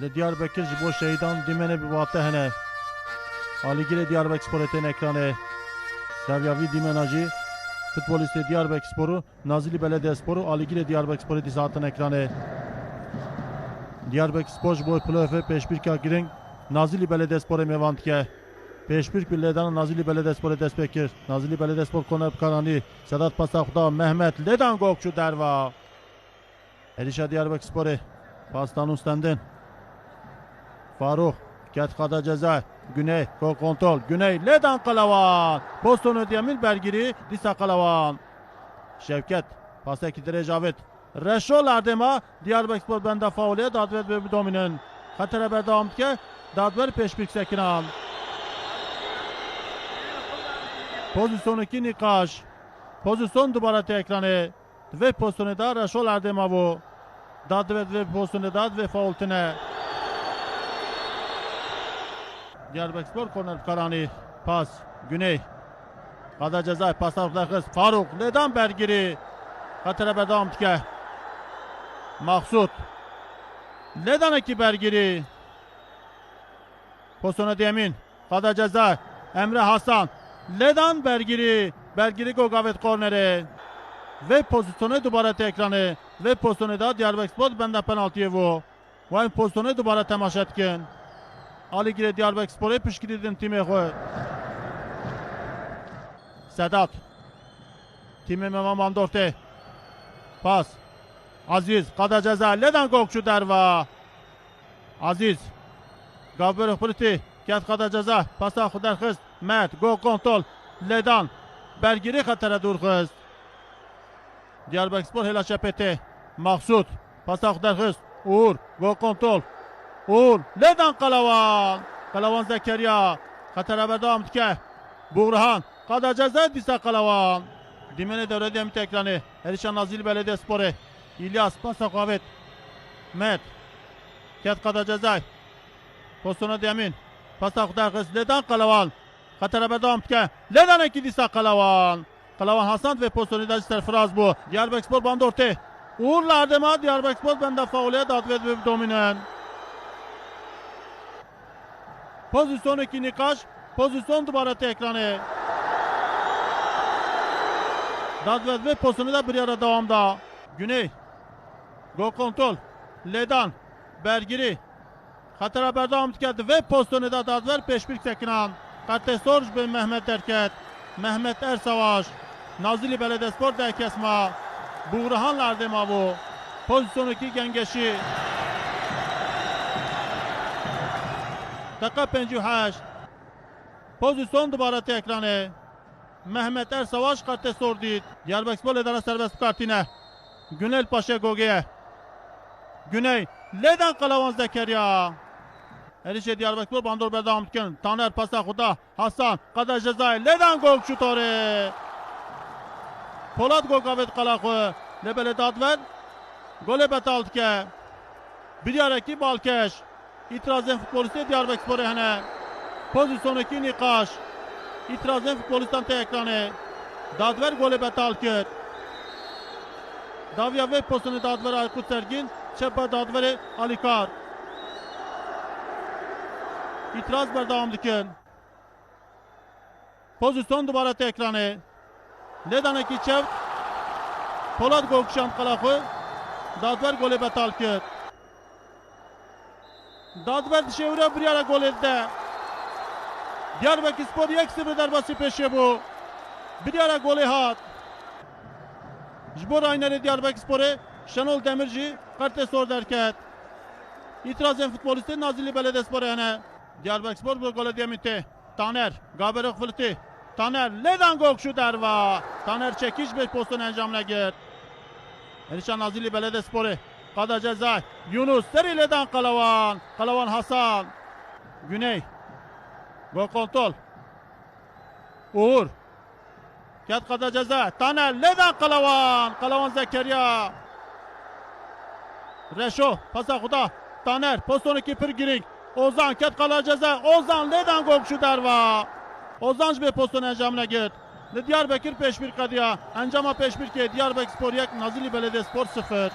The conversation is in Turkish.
Li Diyarbakır ji bo dîmenê bi wate hene. Alîgirê Diyarbakır Sporê tên ekranê. Devyavî dîmena jî Futbolistê Diyarbakır Sporu, Nazilli Belediyesporu, Alîgirê Diyarbakır Sporê dîsa hatin ekranê. Diyarbakır Spor ji bo play-offê pêşbirka giring Nazilli Belediyesporê mêvan dike. Pêşbirk bi lêdana Nazilli Belediyesporê dest pê kir. Nazilli Belediyespor koner bikaranî. Sedat Pasaxuda Mehmet lêdan gok çû derva. Êrişa Diyarbakır Sporê. Pastan Ustendin. Faruk. Ket xada ceza. Güney. Gol kontrol. Güney. Ledan Kalavan. Poston Ödyemin Bergiri. Disa Kalavan. Şevket. Paseki Recavit. Reşol Erdema. Diyarbakır Spor benda faulye. Dadver ve dominin. Xatere berdam ke. Dadver peşbik sekinan. Pozisyon 2 Nikaş. Pozisyon dubara te ekranı. Ve pozisyonu da Reşol Erdema bu. Dadver ve pozisyonu dad ve faultine. Diyarbakırspor korner karani. Pas. Güney. Kada ceza paslar kız. Faruk. Neden Bergiri? Katere bedam tike. Maksut. Neden iki Bergiri? Pozisyona Demin. Kada ceza. Emre Hasan. Neden Bergiri? Bergiri Gogavet korneri. Ve pozisyonu dubara ekranı. Ve pozisyonu da Diyarbakırspor bende penaltıya bu. Ve pozisyonu dubara temaşa etkin. Ali gire Diyarbakırspor'a pişkiridin timi xwe. Sedat. Timi Mema Mandorte. Pas. Aziz. Qada ceza. Leden gokçu derva. Aziz. Gavber Xpriti. Ket qada ceza. Pasa xudar xist. Mert. Go kontrol. Ledan. Bergiri xatere dur xist. Diyarbakırspor hela şepeti. Maksut. Pasa xudar xist. Uğur. Go kontrol. Uğur. Ledan Kalavan. Kalavan Zekeriya. Xatere berdam dike. Buğrahan. Qada ceza disa Kalavan. Dimene devre demit ekranı. Erişan Nazil Belediye Sporu. İlyas Pasakovet. Met. Ket qada ceza. Postona Demin. Pasakudar kız. Ledan Kalavan. Xatere berdam dike. Ledan eki disa Kalavan. Kalavan Hasan ve postonu da serfraz bu. Diyarbakırspor bandı orta. Uğur'la Erdema Diyarbakırspor bende faulye dad ve dominen. Pozisyon 2 Nikaş. Pozisyon dubarate ekranı. Dadved ve pozisyonu da bir ara devamda. Güney. Gol kontrol. Ledan. Bergiri. Hatara berdam tükedi ve pozisyonu da Dadver peşbirk tekinan. Karte Sorj ve Mehmet Erket. Mehmet Ersavaş. Nazilli Belediyespor derkesma. Buğrahan Lardema bu. Pozisyon 2 Gengeşi. Dakika 58. Pozisyon dubarate ekranı. Mehmet Er Savaş karte sordit. Diyarbakırspor Ledana serbest kartine. Günel Paşa Goge'ye. Güney. Ledan Kalavan Zekeriya. Erişe Diyarbakırspor Bandor Berdam Tken. Taner Pasa Huda. Hasan. Kadar Cezayir. Ledan gol şutore. Polat Gogavet Kalakı. Lebele Dadver. Gole betal ke. Bir yaraki Balkeş. İtirazın futbolisti Diyarbakırspor hene. Pozisyon 2 Nikaş. İtirazın futbolistan te ekranı. Dadver golü betal kir. Davya ve pozisyonu Dadver Aykut Sergin. Çepa Dadver'i Alikar. İtiraz berdam dikin. Pozisyon dubara te ekranı. Ledan iki çev. Polat Gokşan Kalakı. Dadver golü betal kir. Dadver dışarı bir yere gol etti. Diyarbakır Spor 1-0 derbası peşe bu. Bir yere golü hat. Jbor Ayneri Diyarbakır Spor'u Şenol Demirci karte sor derket. İtirazın futbolisti Nazilli Belediyespor yani. Diyarbakır Spor bir gol edemiti. Taner, Gaber Okfırtı. Taner, Ledan Gokşu derva. Taner çekiş bir pozisyon encamına gir. Erişan Nazilli Belediyespor'u. Kada ceza. Yunus Serile'den Kalavan. Kalavan Hasan. Güney. Gol kontrol. Uğur. Ket kada ceza. Taner. Ledan Kalavan. Kalavan Zekeriya. Reşo. Pasa Huda. Taner. Pozisyon 2 Pirgirik. Ozan. Ket kala ceza. Ozan. Ledan Gokşu derva. Ozan bir pozisyon encamına git. Diyarbakır peşbir kadiya. Encama peşbir ki Diyarbakır Spor 1 Nazilli Belediyespor 0.